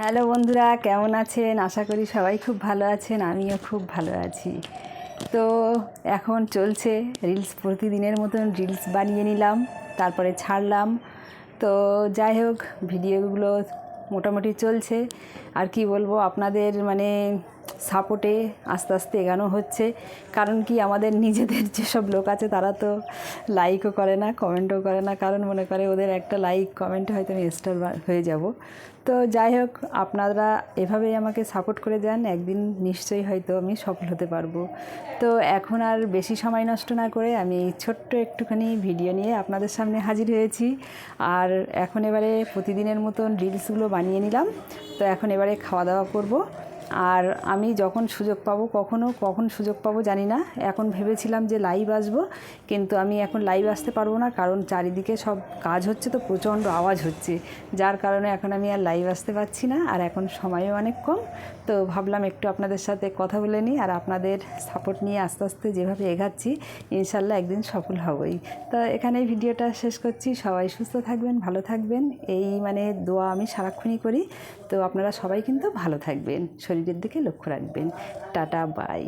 Hello বন্ধুরা, কেমন আছেন? আশা করি সবাই খুব ভালো আছেন, আমিও খুব ভালো আছি। তো এখন চলছে রিলস প্রতিদিনের মতন রিলস বানিয়ে নিলাম, তারপরে ছাড়লাম। তো যাই হোক, ভিডিওগুলো মোটামুটি চলছে। আর কি বলব, আপনাদের মানে সাপোর্টে আস্তে আস্তে এগানো হচ্ছে। কারণ কি আমাদের নিজেদের যেসব লোক আছে, তারা তো লাইকও করে না কমেন্টও করে না। কারণ মনে করে ওদের একটা লাইক কমেন্ট হয়তো আমি স্টার হয়ে যাব। তো যাই হোক, আপনারা এভাবেই আমাকে সাপোর্ট করে দেন একদিন নিশ্চয়ই হয়তো আমি সফল হতে পারব। তো এখন আর বেশি সময় নষ্ট না করে আমি ছোট্ট একটুখানি ভিডিও নিয়ে আপনাদের সামনে হাজির হয়েছি। আর এখন এবারে প্রতিদিনের মতন রিলসগুলো বানিয়ে নিলাম। তো এখন এবারে খাওয়া দাওয়া করব। আর আমি যখন সুযোগ পাবো কখনো, কখন সুযোগ পাবো জানি না। এখন ভেবেছিলাম যে লাইভ আসব, কিন্তু আমি এখন লাইভ আসতে পারব না, কারণ চারিদিকে সব কাজ হচ্ছে তো, প্রচণ্ড আওয়াজ হচ্ছে। যার কারণে এখন আমি আর লাইভ আসতে পারছি না, আর এখন সময়ও অনেক কম। তো ভাবলাম একটু আপনাদের সাথে কথা বলে নিই, আর আপনাদের সাপোর্ট নিয়ে আস্তে আস্তে যেভাবে এগাচ্ছি, ইনশাল্লাহ একদিন সফল হবই। তো এখানে ভিডিওটা শেষ করছি, সবাই সুস্থ থাকবেন, ভালো থাকবেন। এই মানে দোয়া আমি সারাক্ষণই করি। তো আপনারা সবাই কিন্তু ভালো থাকবেন। শরীরের দিকে লক্ষ্য রাখবেন। Tata bye.